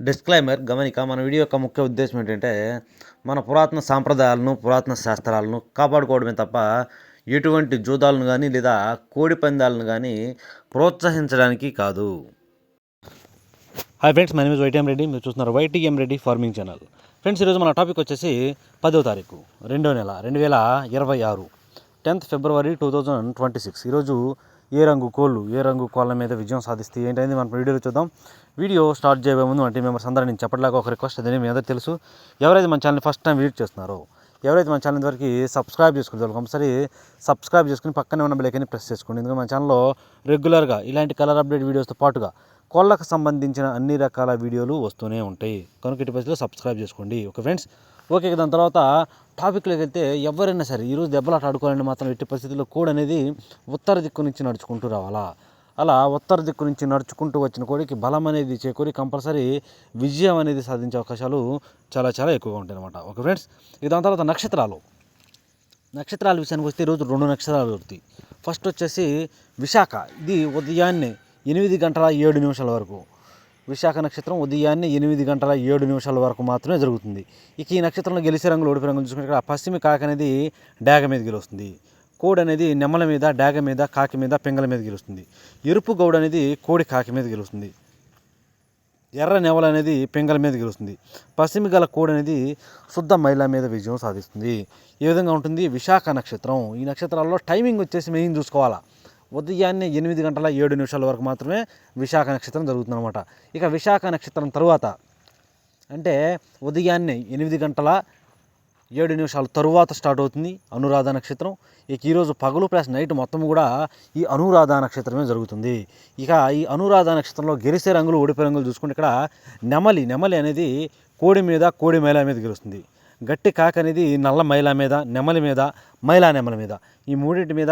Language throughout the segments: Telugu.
డిస్క్లైమర్ గమనిక మన వీడియో యొక్క ముఖ్య ఉద్దేశం ఏంటంటే మన పురాతన సాంప్రదాయాలను పురాతన శాస్త్రాలను కాపాడుకోవడమే తప్ప ఎటువంటి జూదాలను కానీ లేదా కోడి పందాలను కానీ ప్రోత్సహించడానికి కాదు. Hi friends my name YTM Reddy మీరు చూస్తున్నారు YTM Reddy farming channel friends ఈరోజు మన టాపిక్ వచ్చేసి పదో తారీఖు రెండో నెల రెండు వేల ఇరవై ఆరు tenth February two thousand twenty six. ఈరోజు ఏ రంగు కోళ్ళు ఏ రంగు కోళ్ళ మీద విజయం సాధిస్తే ఏంటనేది మనం వీడియోలో చూద్దాం. వీడియో స్టార్ట్ చేయబోయే ముందు అంటే మెంబర్స్ అందరూ నేను చెప్పట్లాగా ఒక రిక్వెస్ట్ అది మీ అందరూ తెలుసు. ఎవరైతే మన ఛానల్ని ఫస్ట్ టైం విజిట్ చేస్తున్నారో ఎవరైతే మన ఛానల్ వరకు సబ్స్క్రైబ్ చేసుకుంటారు కంపల్సరీ సబ్స్క్రైబ్ చేసుకుని పక్కనే ఉన్న బెలైకని ప్రెస్ చేసుకోండి. ఎందుకంటే మన ఛానల్లో రెగ్యులర్గా ఇలాంటి కలర్ అప్డేట్ వీడియోస్తో పాటుగా కోళ్ళకు సంబంధించిన అన్ని రకాల వీడియోలు వస్తూనే ఉంటాయి. కనుక ఇటు సబ్స్క్రైబ్ చేసుకోండి. ఓకే ఫ్రెండ్స్ ఓకే దాని తర్వాత టాపిక్లోకి వెళ్తే ఎవరైనా సరే ఈరోజు దెబ్బలాట ఆడుకోవాలని మాత్రం ఎట్టి పరిస్థితుల్లో కోడ్ అనేది ఉత్తర దిక్కు నుంచి నడుచుకుంటూ రావాలా? అలా ఉత్తర దిక్కు నుంచి నడుచుకుంటూ వచ్చిన కోడికి బలం అనేది చేకూరి కంపల్సరీ విజయం అనేది సాధించే అవకాశాలు చాలా చాలా ఎక్కువగా ఉంటాయి అనమాట ఓకే ఫ్రెండ్స్ ఇక దాని తర్వాత నక్షత్రాలు. నక్షత్రాల విషయానికి వస్తే ఈరోజు రెండు నక్షత్రాలు దొరుకుతాయి. ఫస్ట్ వచ్చేసి విశాఖ. ఇది ఉదయాన్నే ఎనిమిది గంటల ఏడు నిమిషాల వరకు. విశాఖ నక్షత్రం ఉదయాన్నే ఎనిమిది గంటల ఏడు నిమిషాల వరకు మాత్రమే జరుగుతుంది. ఇక ఈ నక్షత్రంలో గెలిచే రంగులు ఓడిపోయే రంగులు చూసుకుంటే ఇక్కడ పశ్చిమ కాకి అనేది డాగ మీద గెలుస్తుంది. కోడి అనేది నెమ్మల మీద డాగ మీద కాకి మీద పెంగల మీద గెలుస్తుంది. ఎరుపు గౌడ అనేది కోడి కాకి మీద గెలుస్తుంది. ఎర్ర నెవల అనేది పెంగల మీద గెలుస్తుంది. పశ్చిమ గల కోడి అనేది శుద్ధ మహిళ మీద విజయం సాధిస్తుంది. ఏ విధంగా ఉంటుంది విశాఖ నక్షత్రం. ఈ నక్షత్రాల్లో టైమింగ్ వచ్చేసి మెయిన్ చూసుకోవాలా. ఉదయాన్నే ఎనిమిది గంటల ఏడు నిమిషాల వరకు మాత్రమే విశాఖ నక్షత్రం జరుగుతుందన్నమాట. ఇక విశాఖ నక్షత్రం తరువాత అంటే ఉదయాన్నే ఎనిమిది గంటల ఏడు నిమిషాల తరువాత స్టార్ట్ అవుతుంది అనురాధ నక్షత్రం. ఇక ఈరోజు పగలు ప్లస్ నైట్ మొత్తం కూడా ఈ అనురాధ నక్షత్రమే జరుగుతుంది. ఇక ఈ అనురాధ నక్షత్రంలో గెలిసే రంగులు ఓడిపోయే రంగులు చూసుకుంటే ఇక్కడ నెమలి నెమలి అనేది కోడి మీద కోడి మైల మీద గెలుస్తుంది. గట్టి కాక అనేది నల్ల మైల మీద నెమలి మీద మైలా నెమలి మీద. ఈ మూడింటి మీద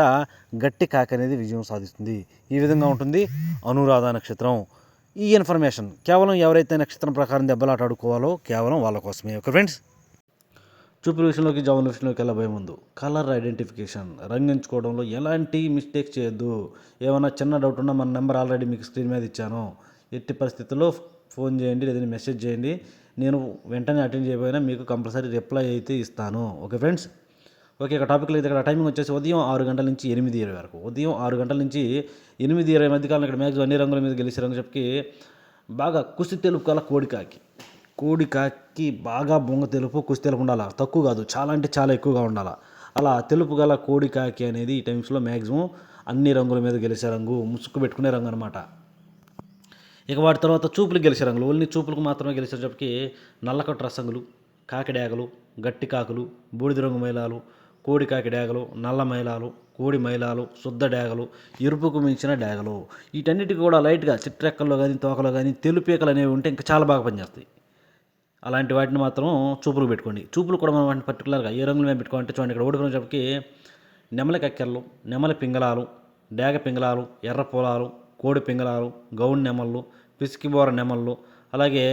గట్టి కాక అనేది విజయం సాధిస్తుంది. ఈ విధంగా ఉంటుంది అనురాధ నక్షత్రం. ఈ ఇన్ఫర్మేషన్ కేవలం ఎవరైతే నక్షత్రం ప్రకారం దెబ్బలాట ఆడుకోవాలో కేవలం వాళ్ళ కోసమే. Okay friends? చూపుల విషయంలోకి జవాన్ విషయంలోకి వెళ్ళబోయే ముందు కలర్ ఐడెంటిఫికేషన్. రంగించుకోవడంలో ఎలాంటి మిస్టేక్ చేయొద్దు. ఏమైనా చిన్న డౌట్ ఉన్నా మన నెంబర్ ఆల్రెడీ మీకు స్క్రీన్ మీద ఇచ్చాను. ఎట్టి పరిస్థితుల్లో ఫోన్ చేయండి లేదా మెసేజ్ చేయండి. నేను వెంటనే అటెండ్ చేయబోయినా మీకు కంపల్సరీ రిప్లై అయితే ఇస్తాను. Okay friends? ఓకే ఇక టాపిక్లో అయితే ఇక్కడ టైమింగ్ వచ్చేసి ఉదయం ఆరు గంటల నుంచి ఎనిమిది ఇరవై వరకు. ఉదయం ఆరు గంటల నుంచి ఎనిమిది ఇరవై మధ్యకాలం ఇక్కడ మ్యాక్సిమం అన్ని రంగుల మీద గెలిచే రంగు చెప్పి బాగా కుస్తి తెలుపు కల కోడికాకి కోడికాకి బాగా బొంగ తెలుపు కుస్తి తెలుపు ఉండాలి? తక్కువ కాదు చాలా అంటే చాలా ఎక్కువగా ఉండాలి? అలా తెలుపు గల కోడికాకి అనేది ఈ టైమ్స్లో మ్యాక్సిమం అన్ని రంగుల మీద గెలిచే రంగు ముసుగు పెట్టుకునే రంగు అనమాట ఇక వాటి తర్వాత చూపులు గెలిచే రంగులు ఓన్లీ చూపులకు మాత్రమే గెలిచేటప్పటికి నల్లకట్టు రసంగులు కాకిడాగలు గట్టి కాకులు బూడిద రంగు మైలాలు కోడి కాకి నల్ల మైలాలు కోడి మైలాలు శుద్ధ డేగలు ఎరుపుకు మించిన డేగలు వీటన్నిటికీ కూడా లైట్గా చిట్రెక్కల్లో కానీ తోకలో కానీ తెలుపేకలు అనేవి ఉంటే ఇంకా చాలా బాగా పనిచేస్తాయి. అలాంటి వాటిని మాత్రం చూపులు పెట్టుకోండి. చూపులు కూడా మనం వాటిని పర్టికులర్గా ఏ రంగులు మేము పెట్టుకోవాలంటే చూడండి ఇక్కడ ఓడిపోయినప్పటికీ నెమలి కక్కెరలు నెమల పింగళాలు డేగ పింగళాలు ఎర్ర పొలాలు కోడి పింగళాలు గౌన్ నెమళ్ళు పిసికిబోర నెమళ్ళు అలాగే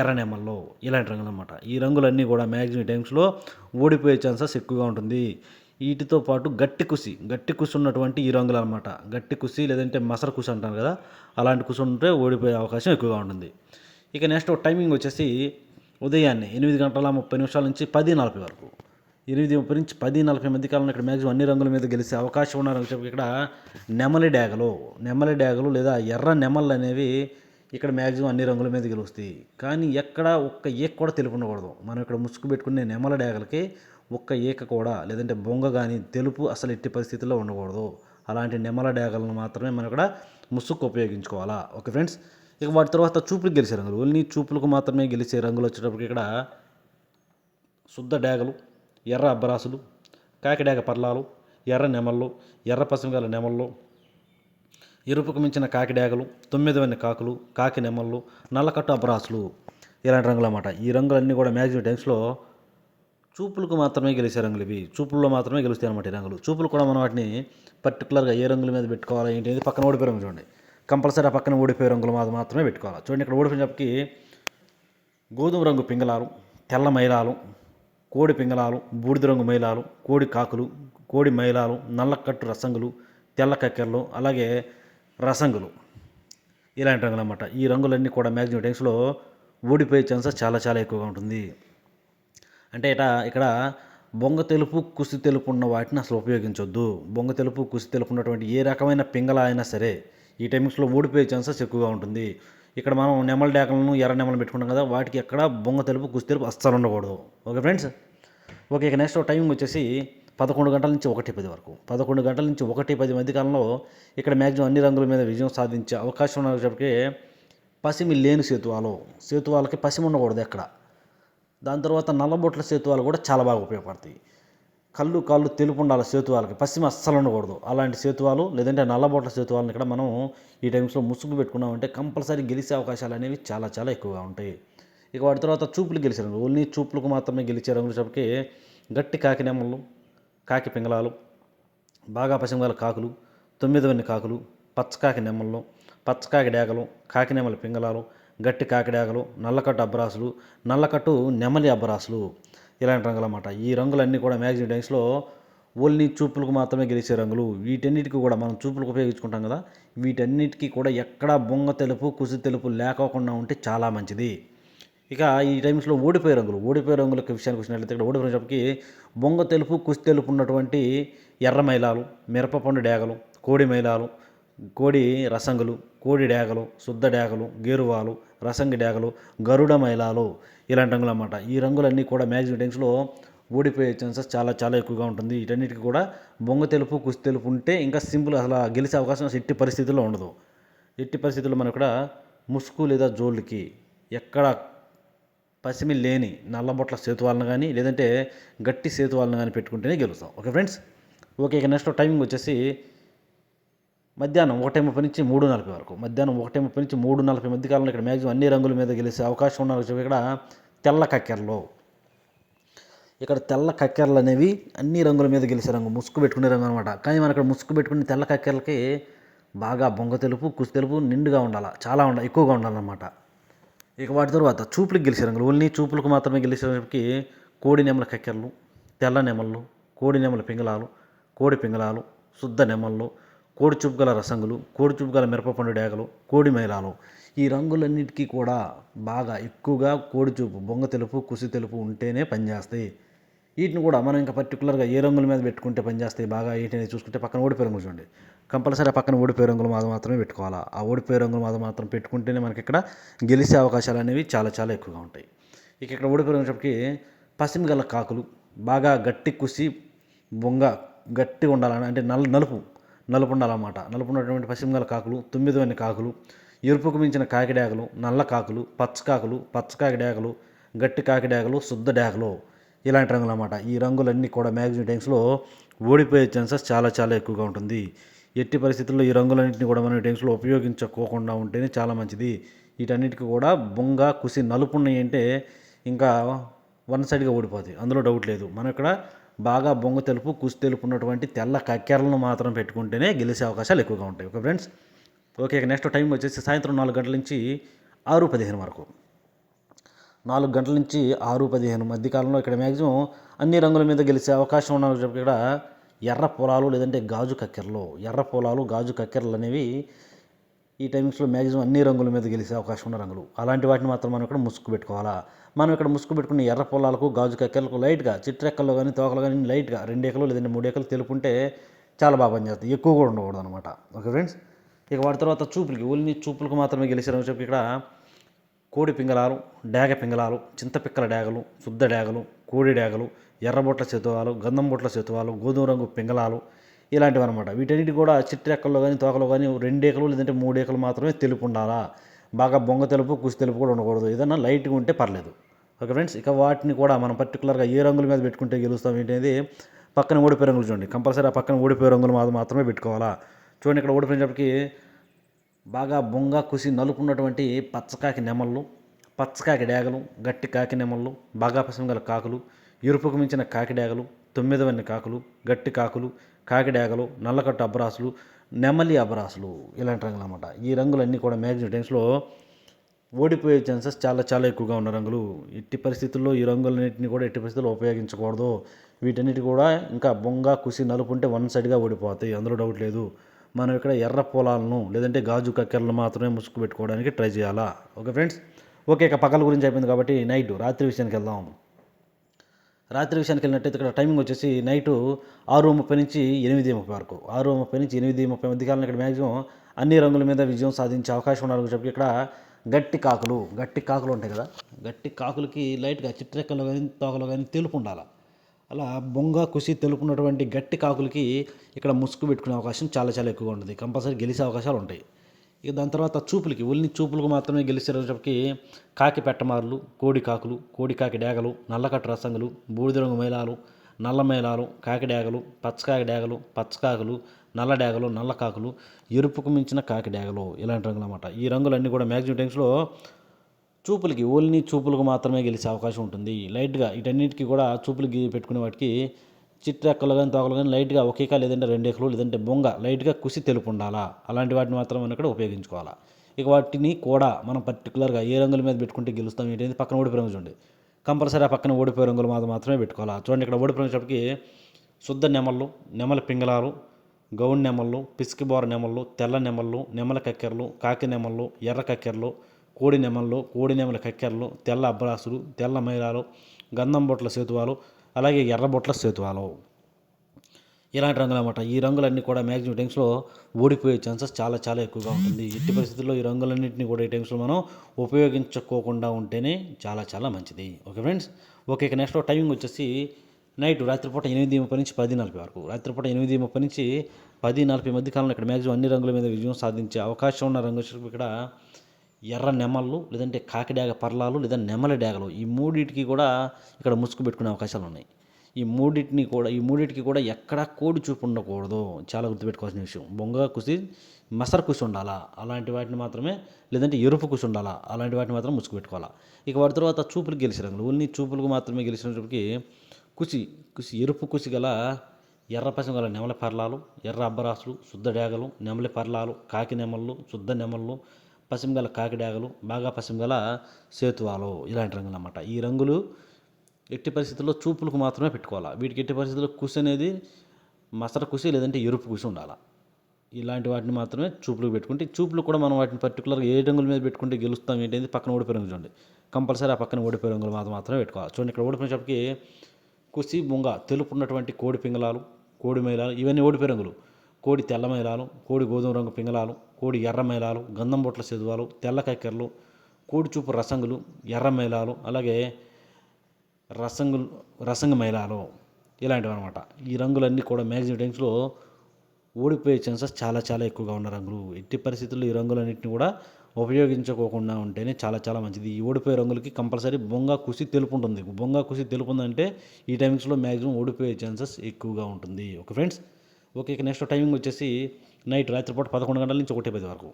ఎర్ర నెమళ్ళు ఇలాంటి రంగులు అనమాట ఈ రంగులన్నీ కూడా మ్యాక్సిమం టైమ్స్లో ఓడిపోయే ఛాన్సెస్ ఎక్కువగా ఉంటుంది. వీటితో పాటు గట్టి కుసి గట్టి కుసి ఉన్నటువంటి ఈ రంగులు అనమాట గట్టి కుసి లేదంటే మసర కుసి అంటారు కదా అలాంటి కుసి ఉంటే ఓడిపోయే అవకాశం ఎక్కువగా ఉంటుంది. ఇక నెక్స్ట్ టైమింగ్ వచ్చేసి ఉదయాన్నే ఎనిమిది గంటల ముప్పై నిమిషాల నుంచి పది నలభై వరకు. ఎనిమిది ముప్పై నుంచి పది నలభై మధ్య కాలంలో ఇక్కడ మ్యాక్సిమం అన్ని రంగుల మీద గెలిచే అవకాశం ఉన్నారని చెప్పి ఇక్కడ నెమలి డ్యాగలు నెమలి డ్యాగలు లేదా ఎర్ర నెమళ్ళు అనేవి ఇక్కడ మ్యాక్సిమం అన్ని రంగుల మీద గెలుస్తాయి. కానీ ఎక్కడ ఒక్క ఏక కూడా తెలుపు ఉండకూడదు మనం ఇక్కడ ముసుగు పెట్టుకునే నెమల డేగలకి ఒక్క ఏక కూడా లేదంటే బొంగ కానీ తెలుపు అసలు ఎట్టి పరిస్థితుల్లో ఉండకూడదు. అలాంటి నెమల డేగలను మాత్రమే మనం ఇక్కడ ముసుగు ఉపయోగించుకోవాలా? ఓకే ఫ్రెండ్స్ ఇక వాటి తర్వాత చూపులు గెలిచే రంగులు. ఓన్లీ చూపులకు మాత్రమే గెలిచే రంగులు వచ్చేటప్పటికి ఇక్కడ శుద్ధ డేగలు ఎర్ర అబ్బరాసులు కాకిడేగ పర్లాలు ఎర్ర నెమళ్ళు ఎర్ర పసిమిగల నెమళ్ళు ఎరుపుకు మించిన కాకిడాగలు తొమ్మిది కాకులు కాకి నెమళ్ళు నల్లకట్టు అబ్రాసులు ఇలాంటి రంగులు అన్నమాట ఈ రంగులన్నీ కూడా మ్యాక్సిమం టైమ్స్లో చూపులకు మాత్రమే గెలిచే రంగులు ఇవి. చూపుల్లో మాత్రమే గెలుస్తాయి అనమాట ఈ రంగులు. చూపులు కూడా మనం వాటిని పర్టికులర్గా ఏ రంగుల మీద పెట్టుకోవాలి ఏంటి అనేది పక్కన ఓడిపోయే రంగు చూడండి. కంపల్సరీ ఆ పక్కన ఓడిపోయే రంగులు మాత్రం మాత్రమే పెట్టుకోవాలి. చూడండి ఇక్కడ ఓడిపోయినప్పటికి గోధుమ రంగు పింగళాలు తెల్ల మైలాలు కోడి పింగళాలు బూడిద రంగు మైలాలు కోడి కాకులు కోడి మైలాలు నల్లకట్టు రసంగులు తెల్ల కక్కెరలు అలాగే రసంగులు. ఇలాంటి రంగులు అనమాట ఈ రంగులన్నీ కూడా మ్యాక్సిమం టైమ్స్లో ఓడిపోయే ఛాన్సెస్ చాలా చాలా ఎక్కువగా ఉంటుంది. అంటే ఇట ఇక్కడ బొంగ తెలుపు కుసి తెలుపు ఉన్న వాటిని అసలు ఉపయోగించొద్దు. బొంగ తెలుపు కుసి తెలుపు ఉన్నటువంటి ఏ రకమైన పింగళ అయినా సరే ఈ టైమింగ్స్లో ఓడిపోయే ఛాన్సెస్ ఎక్కువగా ఉంటుంది. ఇక్కడ మనం నెమల డేకలను ఎర్ర నెమలు పెట్టుకుంటాం కదా వాటికి ఎక్కడ బొంగ తెలుపు కుసి తెలుపు అస్సలు ఉండకూడదు. Okay friends? ఓకే ఇక నెక్స్ట్ టైమింగ్ వచ్చేసి పదకొండు గంటల నుంచి ఒకటి పది వరకు. పదకొండు గంటల నుంచి ఒకటి పది మధ్య కాలంలో ఇక్కడ మ్యాక్సిమం అన్ని రంగుల మీద విజయం సాధించే అవకాశం ఉన్నప్పటికీ పసిమి లేని సేతువాలు. సేతువాలకి పసిమి ఉండకూడదు ఎక్కడ. దాని తర్వాత నల్లబొట్ల సేతువాలు కూడా చాలా బాగా ఉపయోగపడతాయి. కళ్ళు కాళ్ళు తెలుపు ఉండాలి సేతువాలకి. పశ్చిమ అస్సలు ఉండకూడదు. అలాంటి సేతువాలు లేదంటే నల్లబొట్ల సేతువాలను ఇక్కడ మనం ఈ టైమ్స్లో ముసుగు పెట్టుకున్నామంటే కంపల్సరీ గెలిచే అవకాశాలు అనేవి చాలా చాలా ఎక్కువగా ఉంటాయి. ఇక వాటి తర్వాత చూపులు గెలిచే రంగులు. ఓన్లీ చూపులకు మాత్రమే గెలిచే రంగులు చెప్పి గట్టి కాకి కాకి పింగళాలు బాగా పశ్చిమగల కాకులు తొమ్మిదవన్ని కాకులు పచ్చకాకి నెమ్మలు పచ్చకాకి డేగలు కాకి నెమలి పింగళాలు గట్టి కాకి డేగలు నల్లకట్టు అబ్బరాసులు నల్లకట్టు నెమలి అబ్బరాసులు ఇలాంటి రంగులు అన్నమాట ఈ రంగులన్నీ కూడా మ్యాగజైన్ డైన్స్లో ఓన్లీ చూపులకు మాత్రమే గెలిచే రంగులు. వీటన్నిటికీ కూడా మనం చూపులకు ఉపయోగించుకుంటాం కదా. వీటన్నిటికీ కూడా ఎక్కడా బొంగ తెలుపు కుసి తెలుపు లేకోకుండా ఉంటే చాలా మంచిది. ఇక ఈ టైమ్స్లో ఓడిపోయే రంగులు ఓడిపోయే రంగుల విషయానికి వచ్చినట్లయితే ఇక్కడ ఓడిపోయిన చెప్పకి బొంగ తెలుపు కుసి తెలుపు ఉన్నటువంటి ఎర్ర మైలాలు మిరపపండు డేగలు కోడి మైలాలు కోడి రసంగులు కోడి డేగలు శుద్ధ డేగలు గేరువాలు రసంగి డేగలు గరుడ మైలాలు ఇలాంటి రంగులు అన్నమాట. ఈ రంగులన్నీ కూడా మ్యాక్సిమం టైమ్స్లో ఓడిపోయే ఛాన్సెస్ చాలా చాలా ఎక్కువగా ఉంటుంది. వీటన్నిటికీ కూడా బొంగ తెలుపు కుసి తెలుపు ఉంటే ఇంకా సింపుల్ అసలు గెలిచే అవకాశం ఎట్టి పరిస్థితుల్లో ఉండదు. ఎట్టి పరిస్థితుల్లో మనం ఇక్కడ ముసుగు లేదా జోళ్ళకి ఎక్కడ పసిమి లేని నల్లబొట్ల సేతువాలను కానీ లేదంటే గట్టి సేతువాలను కానీ పెట్టుకుంటేనే గెలుస్తాం. Okay friends? ఓకే ఇక నెక్స్ట్ టైమింగ్ వచ్చేసి మధ్యాహ్నం ఒకటి ముప్పై నుంచి మూడు నలభై వరకు. మధ్యాహ్నం ఒకటి ముప్పై నుంచి మూడు నలభై మధ్య కాలంలో ఇక్కడ మ్యాక్సిమం అన్ని రంగుల మీద గెలిచే అవకాశం ఉన్న చెప్పి ఇక్కడ తెల్ల కక్కెరలు. ఇక్కడ తెల్ల కక్కెరలు అనేవి అన్ని రంగుల మీద గెలిచే రంగు ముసుగు పెట్టుకునే రంగు అనమాట కానీ మనం ఇక్కడ ముసుగు పెట్టుకునే తెల్ల కక్కెరలకి బాగా బొంగ తెలుపు కుసి తెలుపు నిండుగా ఉండాలి చాలా ఉండాలి ఎక్కువగా ఉండాలన్నమాట. ఇక వాటి తర్వాత చూపులకు గెలిచే రంగులు. ఓన్లీ చూపులకు మాత్రమే గెలిచేసరికి కోడి నెమల కక్కెరలు తెల్ల నెమళ్ళు కోడి నెమల పింగళాలు కోడి పింగళాలు శుద్ధ నెమళ్ళు కోడి చూపు గల రసంగులు కోడి చూపు గల మిరపపండు డేగలు కోడి మైలాలు. ఈ రంగులన్నిటికీ కూడా బాగా ఎక్కువగా కోడి చూపు బొంగ తెలుపు కుసి తెలుపు ఉంటేనే పనిచేస్తాయి. వీటిని కూడా మనం ఇంకా పర్టికులర్గా ఏ రంగుల మీద పెట్టుకుంటే పనిచేస్తాయి బాగా వీటిని చూసుకుంటే పక్కన ఓడిపోయే రంగులు చూడండి. కంపల్సరీ పక్కన ఓడిపోయే రంగులు మాది మాత్రమే పెట్టుకోవాలా? ఆ ఓడిపోయే రంగులు మాది మాత్రం పెట్టుకుంటేనే మనకి ఇక్కడ గెలిచే అవకాశాలు అనేవి చాలా చాలా ఎక్కువగా ఉంటాయి. ఇక ఇక్కడ ఓడిపోయే రంగుకి పశ్చిమ గల కాకులు బాగా గట్టి కుసి బొంగ గట్టి ఉండాలని అంటే నల్ నలుపు నలుపు ఉండాలన్నమాట. నలుపు ఉన్నటువంటి పశ్చిమ గల కాకులు తొమ్మిది కాకులు ఎరుపుకు మించిన కాకిడాగలు నల్ల కాకులు పచ్చ కాకులు పచ్చ కాకిడాగలు గట్టి కాకిడాగలు శుద్ధ డేగలు ఇలాంటి రంగులు అన్నమాట. ఈ రంగులన్నీ కూడా మ్యాక్సిమం టైమ్స్లో ఓడిపోయే ఛాన్సెస్ చాలా చాలా ఎక్కువగా ఉంటుంది. ఎట్టి పరిస్థితుల్లో ఈ రంగులన్నింటినీ కూడా మనం ఈ టైమ్స్లో ఉపయోగించుకోకుండా ఉంటేనే చాలా మంచిది. వీటన్నిటికీ కూడా బొంగ కుసి నలుపు ఉన్నాయి అంటే ఇంకా వన్ సైడ్గా ఓడిపోతాయి. అందులో డౌట్ లేదు. మనం ఇక్కడ బాగా బొంగ తెలుపు కుసి తెలుపు ఉన్నటువంటి తెల్ల కక్కెరలను మాత్రం పెట్టుకుంటేనే గెలిచే అవకాశాలు ఎక్కువగా ఉంటాయి. Okay friends? Okay next time వచ్చేసి సాయంత్రం నాలుగు గంటల నుంచి ఆరు పదిహేను వరకు. నాలుగు గంటల నుంచి ఆరు పదిహేను మధ్య కాలంలో ఇక్కడ మ్యాక్సిమం అన్ని రంగుల మీద గెలిచే అవకాశం ఉన్న చెప్పి ఇక్కడ ఎర్ర పొలాలు లేదంటే గాజు కక్కెరలు. ఎర్ర పొలాలు గాజు కక్కెరలు అనేవి ఈ టైమ్స్లో మ్యాక్సిమం అన్ని రంగుల మీద గెలిచే అవకాశం ఉన్న రంగులు. అలాంటి వాటిని మాత్రం మనం ఇక్కడ ముసుగు పెట్టుకోవాలా? మనం ఇక్కడ ముసుగు పెట్టుకున్న ఎర్ర పొలాలకు గాజు కక్కెలకు లైట్గా చిట్రెక్కల్లో కానీ తోకలు కానీ లైట్గా రెండు ఏకలు లేదంటే మూడు ఏకలు తెలుపుంటే చాలా బాగా పనిచేస్తుంది ఎక్కువ కూడా ఉండకూడదు అనమాట ఓకే ఫ్రెండ్స్? ఇక వాటి తర్వాత చూపులకి ఓన్లీ చూపులకు మాత్రమే గెలిచారని చెప్పి ఇక్కడ కోడి పింగళాలు డేగ పింగళాలు చింతపిక్కల డేగలు శుద్ధ డేగలు కోడి డేగలు ఎర్రబొట్ల సేతువాలు గంధం బొట్ల సేతువాలు గోధుమ రంగు పింగళాలు ఇలాంటివి అనమాట వీటన్నిటి కూడా చిట్టెక్కల్లో కానీ తోకలో కానీ రెండేకలు లేదంటే మూడేకలు మాత్రమే తెలుపు ఉండాలా? బాగా బొంగ తెలుపు కుసి తెలుపు కూడా ఉండకూడదు. ఏదైనా లైట్గా ఉంటే పర్లేదు. ఓకే ఫ్రెండ్స్ ఇక వాటిని కూడా మనం పర్టికులర్గా ఏ రంగుల మీద పెట్టుకుంటే గెలుస్తాం ఏంటనేది పక్కన ఓడిపోయే రంగులు చూడండి. కంపల్సరీ ఆ పక్కన ఓడిపోయే రంగులు మాత్రం మాత్రమే పెట్టుకోవాలా? చూడండి ఇక్కడ ఓడిపోయినప్పటికీ బాగా బొంగ కుసి నలుపున్నటువంటి పచ్చకాకి నెమళ్ళు పచ్చకాకి డేగలు గట్టి కాకి నెమళ్ళు బాగా పసంగల కాకులు ఎరుపుకు మించిన కాకి డేగలు తొమ్మిదవన్ని కాకులు గట్టి కాకులు కాకి డేగలు నల్లకట్టు అబరాసులు నెమలి అబరాసులు ఇలాంటి రంగులు అన్నమాట. ఈ రంగులన్నీ కూడా మ్యాక్సిమం టైమ్స్లో ఓడిపోయే ఛాన్సెస్ చాలా చాలా ఎక్కువగా ఉన్న రంగులు. ఎట్టి పరిస్థితుల్లో ఈ రంగులన్నింటినీ కూడా ఎట్టి పరిస్థితుల్లో ఉపయోగించకూడదు. వీటన్నిటి కూడా ఇంకా బొంగ కుసి నలుపు ఉంటే వన్ సైడ్గా ఓడిపోతాయి. అందులో డౌట్ లేదు. మనం ఇక్కడ ఎర్ర పొలాలను లేదంటే గాజు కక్కెలను మాత్రమే ముసుగు పెట్టుకోవడానికి ట్రై చేయాలా? Okay friends? ఓకే ఇక పగల గురించి అయిపోయింది కాబట్టి నైట్ రాత్రి విషయానికి వెళ్దాం. రాత్రి విషయానికి వెళ్ళినట్టయితే ఇక్కడ టైమింగ్ వచ్చేసి నైటు ఆరు ముప్పై నుంచి ఎనిమిది ముప్పై వరకు. ఆరు ముప్పై నుంచి ఎనిమిది ముప్పై మధ్య కాలంలో ఇక్కడ మ్యాక్సిమం అన్ని రంగుల మీద విజయం సాధించే అవకాశం ఉండాలని చెప్పి ఇక్కడ గట్టి కాకులు గట్టి కాకులు ఉంటాయి కదా? గట్టి కాకులకి లైట్గా చిట్రెక్కలు కానీ తోకలు కానీ తెలుపు ఉండాలి? అలా బొంగ కుసి తెలుపుకున్నటువంటి గట్టి కాకులకి ఇక్కడ ముసుగు పెట్టుకునే అవకాశం చాలా చాలా ఎక్కువగా ఉంటుంది. కంపల్సరీ గెలిచే అవకాశాలు ఉంటాయి. ఇక దాని తర్వాత చూపులకి ఉల్ని చూపులకు మాత్రమే గెలిచేటప్పటికి కాకి పెట్టమారులు కోడి కాకులు కోడి కాకి డేగలు నల్లకట్ట రసంగులు బూడిద రంగు మేళాలు నల్ల మేళాలు కాకి డేగలు పచ్చకాకి డేగలు పచ్చకాకులు నల్ల డేగలు నల్ల కాకులు ఎరుపుకు మించిన కాకి డేగలు ఇలాంటి రంగులు అన్నమాట. ఈ రంగులన్నీ కూడా మ్యాక్సిమం టైమ్స్లో చూపులకి ఓన్లీ చూపులకు మాత్రమే గెలిచే అవకాశం ఉంటుంది. లైట్గా వీటన్నిటికీ కూడా చూపులకి పెట్టుకునే వాటికి చిట్టెక్కలు కానీ తోకలు కానీ లైట్గా ఒక లేదంటే రెండు ఎక్కలు లేదంటే బొంగ లైట్గా కుసి తెలుపు ఉండాలా అలాంటి వాటిని మాత్రం మనం ఇక్కడ ఉపయోగించుకోవాలా? ఇక వాటిని కూడా మనం పర్టికులర్గా ఏ రంగుల మీద పెట్టుకుంటే గెలుస్తాం ఏంటి పక్కన ఓడిపోయే రంగు చూడండి. కంపల్సరీ ఆ పక్కన ఓడిపోయే రంగులు మాత్రం మాత్రమే పెట్టుకోవాలా? చూడండి ఇక్కడ ఓడిపోయిన శుద్ధ నెమళ్ళు నెమల పింగళాలు గౌన్ నెమళ్ళు పిసికిబోర నెమళ్ళు తెల్ల నెమళ్ళు నెమల కక్కెరలు కాకి నెమళ్ళు ఎర్ర కక్కెరలు కోడి నెమల్లో కోడి నెమల కక్కెరలు తెల్ల అబ్బరాసులు తెల్ల మైలాలు గంధం బొట్ల సేతువాలు అలాగే ఎర్ర బొట్ల సేతువాలు. ఇలాంటి రంగులు అనమాట ఈ రంగులన్నీ కూడా మ్యాక్సిమం టైమ్స్లో ఓడిపోయే ఛాన్సెస్ చాలా చాలా ఎక్కువగా ఉంటుంది. ఎట్టి పరిస్థితుల్లో ఈ రంగులన్నింటినీ కూడా ఈ టైమ్స్లో మనం ఉపయోగించుకోకుండా ఉంటేనే చాలా చాలా మంచిది. Okay friends? ఓకే ఇక నెక్స్ట్ టైమింగ్ వచ్చేసి నైట్ రాత్రిపూట ఎనిమిది ముప్పై నుంచి పది నలభై వరకు. రాత్రిపూట ఎనిమిది ముప్పై నుంచి పది నలభై మధ్య కాలంలో ఇక్కడ మ్యాక్సిమం అన్ని రంగుల మీద విజయం సాధించే అవకాశం ఉన్న రంగు ఇక్కడ ఎర్ర నెమళ్ళు లేదంటే కాకిడాగ పర్లాలు లేదా నెమల డేగలు. ఈ మూడింటికి కూడా ఇక్కడ ముసుగు పెట్టుకునే అవకాశాలు ఉన్నాయి. ఈ మూడింటిని కూడా ఈ మూడింటికి కూడా ఎక్కడా కోడి చూపు ఉండకూడదు. చాలా గుర్తుపెట్టుకోవాల్సిన విషయం. బొంగ కుసి మసర కుసి ఉండాలా? అలాంటి వాటిని మాత్రమే లేదంటే ఎరుపు కుసి ఉండాలా? అలాంటి వాటిని మాత్రం ముసుగు పెట్టుకోవాలా? ఇక వాటి తర్వాత చూపులకు గెలిచిన రంగులు. ఓన్లీ చూపులకు మాత్రమే గెలిచినప్పటికీ కుసి కుసి ఎరుపు కుసి గల ఎర్ర పశం గల నెమల పర్లాలు ఎర్ర అబ్బరాసులు శుద్ధ డేగలు నెమలి పర్లాలు కాకి నెమళ్ళు శుద్ధ నెమళ్ళు పసిమి గల బాగా పసిమి గల సేతువాలు ఇలాంటి రంగులు అన్నమాట ఈ రంగులు ఎట్టి పరిస్థితుల్లో చూపులకు మాత్రమే పెట్టుకోవాలి. వీటికి ఎట్టి పరిస్థితుల్లో కుసి అనేది మసర కుసి లేదంటే ఎరుపు కుసి ఉండాలి. ఇలాంటి వాటిని మాత్రమే చూపులకు పెట్టుకుంటే చూపులు కూడా మనం వాటిని పర్టికులర్గా ఏ రంగుల మీద పెట్టుకుంటే గెలుస్తాం ఏంటంటే పక్కన ఓడిపోయి రంగులు చూడండి. కంపల్సరీ ఆ పక్కన ఓడిపోయి రంగులు మాత్రం మాత్రమే పెట్టుకోవాలి. చూడండి ఇక్కడ ఓడిపోయినప్పటికి కుసి బొంగ తెలుపు ఉన్నటువంటి కోడి పింగళాలు కోడి మైలాలు ఇవన్నీ ఓడిపోయి రంగులు. కోడి తెల్ల మైలాలు కోడి గోధుమ రంగు పింగళాలు కోడి ఎర్ర మైలాలు గంధం బొట్ల సెదువాలు తెల్ల కక్కెరలు కోడి చూపు రసంగులు ఎర్ర మైలాలు అలాగే రసంగులు రసంగమైలాలు ఇలాంటివి అనమాట ఈ రంగులన్నీ కూడా మ్యాక్సిమం టైమ్స్లో ఓడిపోయే ఛాన్సెస్ చాలా చాలా ఎక్కువగా ఉన్న రంగులు. ఎట్టి పరిస్థితుల్లో ఈ రంగులన్నింటినీ కూడా ఉపయోగించుకోకుండా ఉంటేనే చాలా చాలా మంచిది. ఈ ఓడిపోయే రంగులకి కంపల్సరీ బొంగ కుసి తెలుపు ఉంటుంది బొంగ కుసి తెలుపు ఉందంటే ఈ టైమింగ్స్లో మ్యాక్సిమం ఓడిపోయే ఛాన్సెస్ ఎక్కువగా ఉంటుంది. ఓకే ఫ్రెండ్స్ ఓకే ఇక నెక్స్ట్ టైమింగ్ వచ్చేసి నైట్ రాత్రిపూట పదకొండు గంటల నుంచి ఒకటి పది వరకు.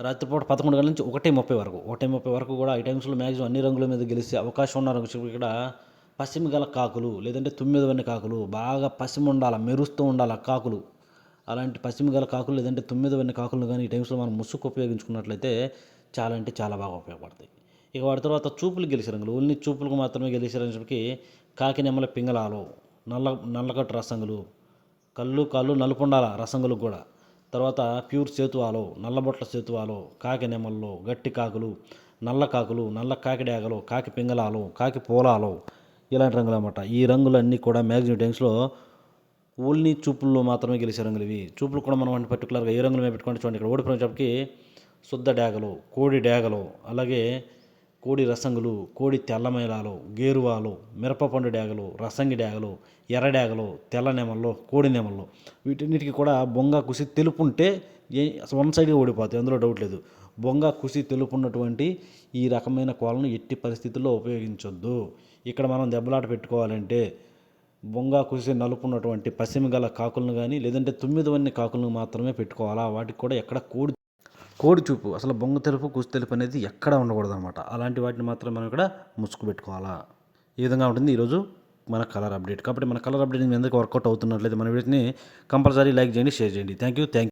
రాత్రిపూట పదకొండు గంటల నుంచి ఒకటే ముప్పై వరకు. ఒకటే ముప్పై వరకు కూడా ఈ టైమ్స్లో మ్యాక్సిమం అన్ని రంగుల మీద గెలిచే అవకాశం ఉన్న రంగు ఇక్కడ పశ్చిమ గల కాకులు లేదంటే తొమ్మిది వన్ని కాకులు బాగా పశ్చిమ ఉండాలి మెరుస్తూ ఉండాలి కాకులు. అలాంటి పశ్చిమ గల కాకులు లేదంటే తొమ్మిది వన్ని కాకులు కానీ ఈ టైమ్స్లో మనం ముసుగు ఉపయోగించుకున్నట్లయితే చాలా అంటే చాలా బాగా ఉపయోగపడతాయి. ఇక వాటి తర్వాత చూపులు గెలిచే రంగులు. ఓన్లీ చూపులకు మాత్రమే గెలిచే రంగులకి కాకి నెమ్మల పింగళాలు నల్ల నల్లకట్టు రసంగులు కళ్ళు కాళ్ళు నలుపుండాల రసంగులు కూడా. తర్వాత ప్యూర్ సేతువాలు నల్లబొట్ల సేతువాలు కాకి నెమళ్ళు గట్టి కాకులు నల్ల కాకులు నల్ల కాకి డేగలు కాకి పింగళాలు కాకి పూలాలు ఇలాంటి రంగులు అనమాట ఈ రంగులన్నీ కూడా మ్యాగ్జిమం టైమ్స్లో ఓన్లీ చూపుల్లో మాత్రమే గెలిచే రంగులు ఇవి. చూపులు కూడా మనం అంటే పర్టికులర్గా ఏ రంగులు మేము పెట్టుకుంటే చూడండి ఇక్కడ ఓడిపోయినప్పటికి శుద్ధ డేగలు కోడి డేగలు అలాగే కోడి రసంగులు కోడి తెల్లమేళాలు గేరువాలు మిరపపండు డేగలు రసంగి డ్యాగలు ఎర్ర డేగలు తెల్ల నెమల్లో కోడి నెమల్లో వీటన్నిటికీ కూడా బొంగ కుసి తెలుపు ఉంటే ఏ వన్ సైడ్గా ఓడిపోతాయి. అందులో డౌట్ లేదు. బొంగ కుసి తెలుపు ఉన్నటువంటి ఈ రకమైన కోళ్ళను ఎట్టి పరిస్థితుల్లో ఉపయోగించొద్దు. ఇక్కడ మనం దెబ్బలాట పెట్టుకోవాలంటే బొంగ కుసి నలుపు ఉన్నటువంటి పశ్చిమ గల కాకులను కానీ లేదంటే తొమ్మిది వన్ని కాకులను మాత్రమే పెట్టుకోవాలా? వాటికి కూడా ఎక్కడ కోడి కోడి చూపు అసలు బొంగ తెలుపు కుసి తెలుపు అనేది ఎక్కడ ఉండకూడదు అనమాట అలాంటి వాటిని మాత్రం మనం ఇక్కడ ముసుగు పెట్టుకోవాలా? ఈ విధంగా ఉంటుంది ఈరోజు మన కలర్ అప్డేట్. కాబట్టి మన కలర్ అప్డేట్ మీ వర్కౌట్ అవుతున్నట్లయితే మన వీటిని కంపల్సరీ లైక్ చేయండి షేర్ చేయండి. Thank you thank